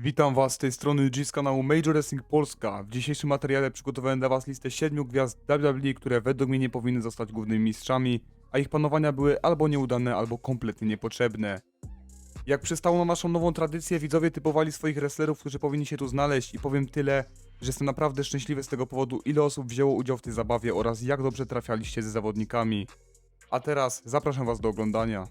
Witam Was z tej strony G z kanału Major Wrestling Polska. W dzisiejszym materiale przygotowałem dla Was listę 7 gwiazd WWE, które według mnie nie powinny zostać głównymi mistrzami, a ich panowania były albo nieudane, albo kompletnie niepotrzebne. Jak przystało na naszą nową tradycję, widzowie typowali swoich wrestlerów, którzy powinni się tu znaleźć i powiem tyle, że jestem naprawdę szczęśliwy z tego powodu, ile osób wzięło udział w tej zabawie oraz jak dobrze trafialiście ze zawodnikami. A teraz zapraszam Was do oglądania.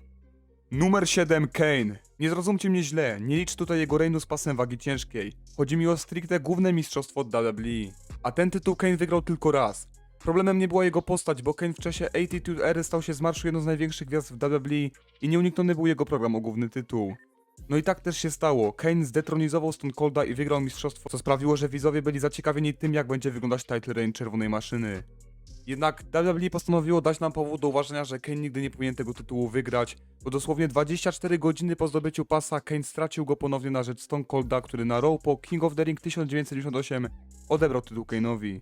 Numer 7 Kane. Nie zrozumcie mnie źle, nie licz tutaj jego reignu z pasem wagi ciężkiej. Chodzi mi o stricte główne mistrzostwo WWE. A ten tytuł Kane wygrał tylko raz. Problemem nie była jego postać, bo Kane w czasie Attitude Ery stał się z marszu jedną z największych gwiazd w WWE i nieunikniony był jego program o główny tytuł. No i tak też się stało. Kane zdetronizował Stone Colda i wygrał mistrzostwo, co sprawiło, że widzowie byli zaciekawieni tym, jak będzie wyglądać title reign czerwonej maszyny. Jednak WWE postanowiło dać nam powód do uważania, że Kane nigdy nie powinien tego tytułu wygrać, bo dosłownie 24 godziny po zdobyciu pasa Kane stracił go ponownie na rzecz Stone Colda, który na Raw po King of the Ring 1998 odebrał tytuł Kane'owi.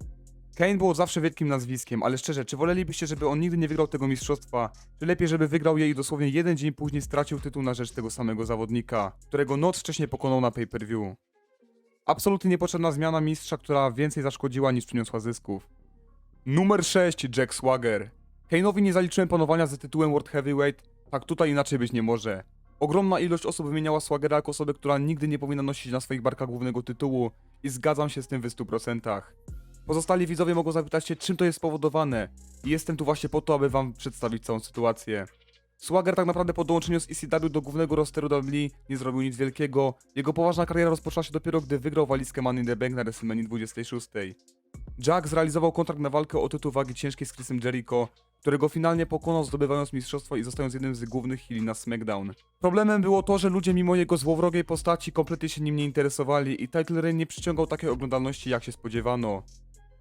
Kane był zawsze wielkim nazwiskiem, ale szczerze, czy wolelibyście, żeby on nigdy nie wygrał tego mistrzostwa, czy lepiej, żeby wygrał je i dosłownie jeden dzień później stracił tytuł na rzecz tego samego zawodnika, którego noc wcześniej pokonał na pay-per-view? Absolutnie niepotrzebna zmiana mistrza, która więcej zaszkodziła niż przyniosła zysków. Numer 6 Jack Swagger. Kane'owi nie zaliczyłem panowania za tytułem World Heavyweight, tak tutaj inaczej być nie może. Ogromna ilość osób wymieniała Swaggera jako osobę, która nigdy nie powinna nosić na swoich barkach głównego tytułu i zgadzam się z tym w 100%. Pozostali widzowie mogą zapytać się, czym to jest spowodowane i jestem tu właśnie po to, aby wam przedstawić całą sytuację. Swagger tak naprawdę po dołączeniu z ECW do głównego rosteru WWE nie zrobił nic wielkiego. Jego poważna kariera rozpoczęła się dopiero, gdy wygrał walizkę Money in the Bank na WrestleMania 26. Jack zrealizował kontrakt na walkę o tytuł wagi ciężkiej z Chrisem Jericho, którego finalnie pokonał zdobywając mistrzostwo i zostając jednym z głównych heali na SmackDown. Problemem było to, że ludzie mimo jego złowrogiej postaci kompletnie się nim nie interesowali i title reign nie przyciągał takiej oglądalności jak się spodziewano.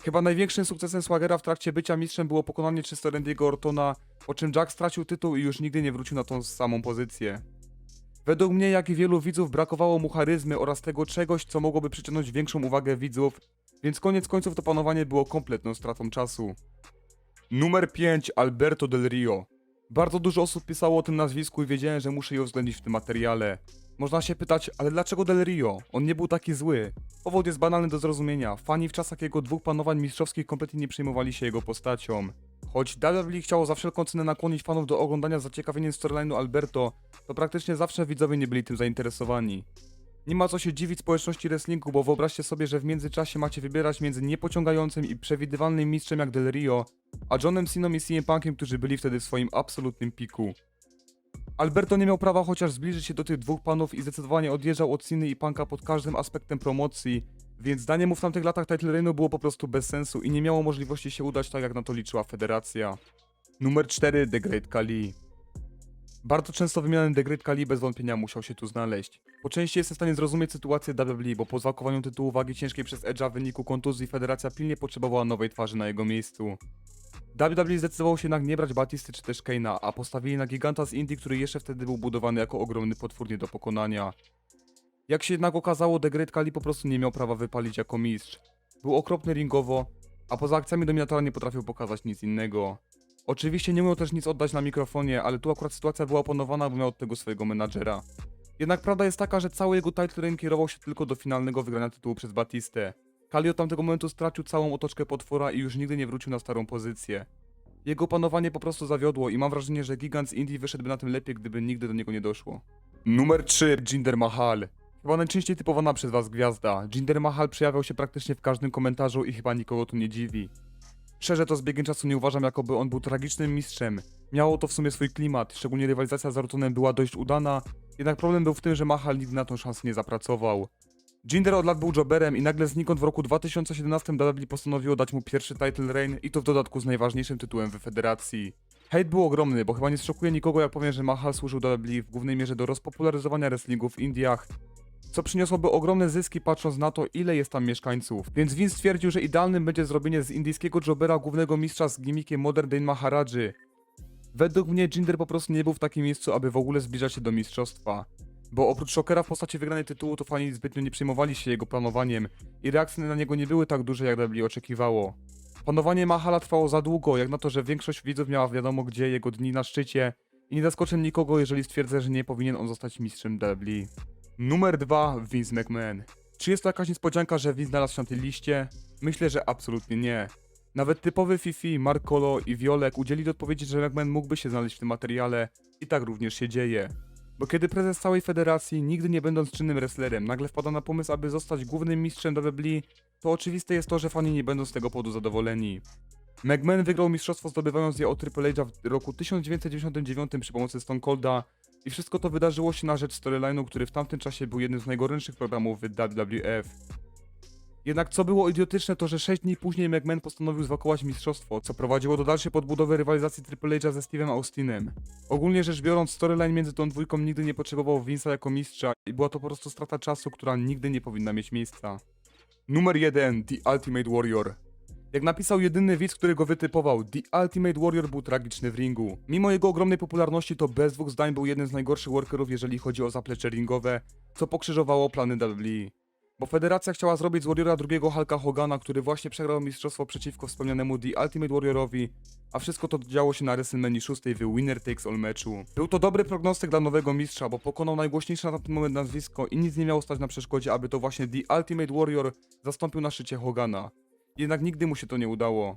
Chyba największym sukcesem Swagera w trakcie bycia mistrzem było pokonanie czysto Randy'ego Ortona, po czym Jack stracił tytuł i już nigdy nie wrócił na tą samą pozycję. Według mnie, jak i wielu widzów, brakowało mu charyzmy oraz tego czegoś, co mogłoby przyciągnąć większą uwagę widzów, więc koniec końców to panowanie było kompletną stratą czasu. Numer 5 Alberto Del Rio. Bardzo dużo osób pisało o tym nazwisku i wiedziałem, że muszę je uwzględnić w tym materiale. Można się pytać, ale dlaczego Del Rio? On nie był taki zły. Powód jest banalny do zrozumienia. Fani w czasach jego dwóch panowań mistrzowskich kompletnie nie przejmowali się jego postacią. Choć WWE chciało za wszelką cenę nakłonić fanów do oglądania z zaciekawieniem storyline'u Alberto, to praktycznie zawsze widzowie nie byli tym zainteresowani. Nie ma co się dziwić społeczności wrestlingu, bo wyobraźcie sobie, że w międzyczasie macie wybierać między niepociągającym i przewidywalnym mistrzem jak Del Rio, a Johnem Siną i CM Punkiem, którzy byli wtedy w swoim absolutnym piku. Alberto nie miał prawa chociaż zbliżyć się do tych dwóch panów i zdecydowanie odjeżdżał od Siny i Punka pod każdym aspektem promocji, więc zdanie mu w tamtych latach title reignu było po prostu bez sensu i nie miało możliwości się udać tak jak na to liczyła federacja. Numer 4 The Great Kali. Bardzo często wymieniany Great Kali bez wątpienia musiał się tu znaleźć. Po części jestem w stanie zrozumieć sytuację WWE, bo po zwalkowaniu tytułu wagi ciężkiej przez Edge'a w wyniku kontuzji federacja pilnie potrzebowała nowej twarzy na jego miejscu. WWE zdecydował się jednak nie brać Batisty czy też Kane'a, a postawili na giganta z Indii, który jeszcze wtedy był budowany jako ogromny potwór nie do pokonania. Jak się jednak okazało, Great Kali po prostu nie miał prawa wypalić jako mistrz. Był okropny ringowo, a poza akcjami dominatora nie potrafił pokazać nic innego. Oczywiście nie umiał też nic oddać na mikrofonie, ale tu akurat sytuacja była oponowana, bo miał od tego swojego menadżera. Jednak prawda jest taka, że cały jego title reign kierował się tylko do finalnego wygrania tytułu przez Batistę. Kali od tamtego momentu stracił całą otoczkę potwora i już nigdy nie wrócił na starą pozycję. Jego panowanie po prostu zawiodło i mam wrażenie, że gigant z Indii wyszedłby na tym lepiej, gdyby nigdy do niego nie doszło. Numer 3 Jinder Mahal. Chyba najczęściej typowana przez was gwiazda. Jinder Mahal przejawiał się praktycznie w każdym komentarzu i chyba nikogo to nie dziwi. Szczerze to z biegiem czasu nie uważam, jakoby on był tragicznym mistrzem. Miało to w sumie swój klimat, szczególnie rywalizacja z Ortonem była dość udana, jednak problem był w tym, że Mahal nigdy na tą szansę nie zapracował. Jinder od lat był jobberem i nagle znikąd w roku 2017 WWE postanowiło dać mu pierwszy title reign i to w dodatku z najważniejszym tytułem w federacji. Hejt był ogromny, bo chyba nie zszokuje nikogo jak powiem, że Mahal służył WWE w głównej mierze do rozpopularyzowania wrestlingu w Indiach, co przyniosłoby ogromne zyski patrząc na to, ile jest tam mieszkańców. Więc Vince stwierdził, że idealnym będzie zrobienie z indyjskiego jobbera głównego mistrza z gimmickiem Modern Day Maharaji. Według mnie Jinder po prostu nie był w takim miejscu, aby w ogóle zbliżać się do mistrzostwa. Bo oprócz Shockera w postaci wygranej tytułu, to fani zbytnio nie przejmowali się jego planowaniem i reakcje na niego nie były tak duże, jak WWE oczekiwało. Panowanie Mahala trwało za długo, jak na to, że większość widzów miała wiadomo gdzie jego dni na szczycie i nie zaskoczę nikogo, jeżeli stwierdzę, że nie powinien on zostać mistrzem WWE. Numer 2 Vince McMahon. Czy jest to jakaś niespodzianka, że Vince znalazł się na tej liście? Myślę, że absolutnie nie. Nawet typowy Fifi, Marcolo i Wiolek udzielili odpowiedzi, że McMahon mógłby się znaleźć w tym materiale i tak również się dzieje. Bo kiedy prezes całej federacji, nigdy nie będąc czynnym wrestlerem, nagle wpada na pomysł, aby zostać głównym mistrzem WWE, to oczywiste jest to, że fani nie będą z tego powodu zadowoleni. McMahon wygrał mistrzostwo zdobywając je od Triple H'a w roku 1999 przy pomocy Stone Colda i wszystko to wydarzyło się na rzecz storyline'u, który w tamtym czasie był jednym z najgorętszych programów WWF. Jednak co było idiotyczne to, że 6 dni później McMahon postanowił zwakować mistrzostwo, co prowadziło do dalszej podbudowy rywalizacji Triple H'a ze Steve'em Austinem. Ogólnie rzecz biorąc, storyline między tą dwójką nigdy nie potrzebował Vince'a jako mistrza i była to po prostu strata czasu, która nigdy nie powinna mieć miejsca. Numer 1. The Ultimate Warrior. Jak napisał jedyny widz, który go wytypował, The Ultimate Warrior był tragiczny w ringu. Mimo jego ogromnej popularności to bez dwóch zdań był jednym z najgorszych workerów, jeżeli chodzi o zaplecze ringowe, co pokrzyżowało plany WWE. Bo federacja chciała zrobić z Warriora drugiego Hulka Hogana, który właśnie przegrał mistrzostwo przeciwko wspomnianemu The Ultimate Warriorowi, a wszystko to działo się na WrestleMania 6 w Winner Takes All meczu. Był to dobry prognostyk dla nowego mistrza, bo pokonał najgłośniejsze na ten moment nazwisko i nic nie miało stać na przeszkodzie, aby to właśnie The Ultimate Warrior zastąpił na szycie Hogana. Jednak nigdy mu się to nie udało.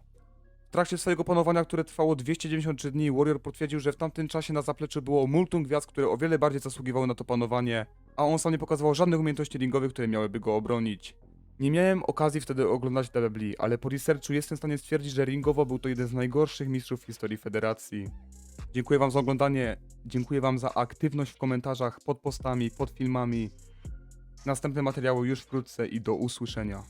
W trakcie swojego panowania, które trwało 293 dni, Warrior potwierdził, że w tamtym czasie na zapleczu było multum gwiazd, które o wiele bardziej zasługiwały na to panowanie, a on sam nie pokazywał żadnych umiejętności ringowych, które miałyby go obronić. Nie miałem okazji wtedy oglądać WWE, ale po researchu jestem w stanie stwierdzić, że ringowo był to jeden z najgorszych mistrzów w historii federacji. Dziękuję wam za oglądanie, dziękuję wam za aktywność w komentarzach, pod postami, pod filmami. Następne materiały już wkrótce i do usłyszenia.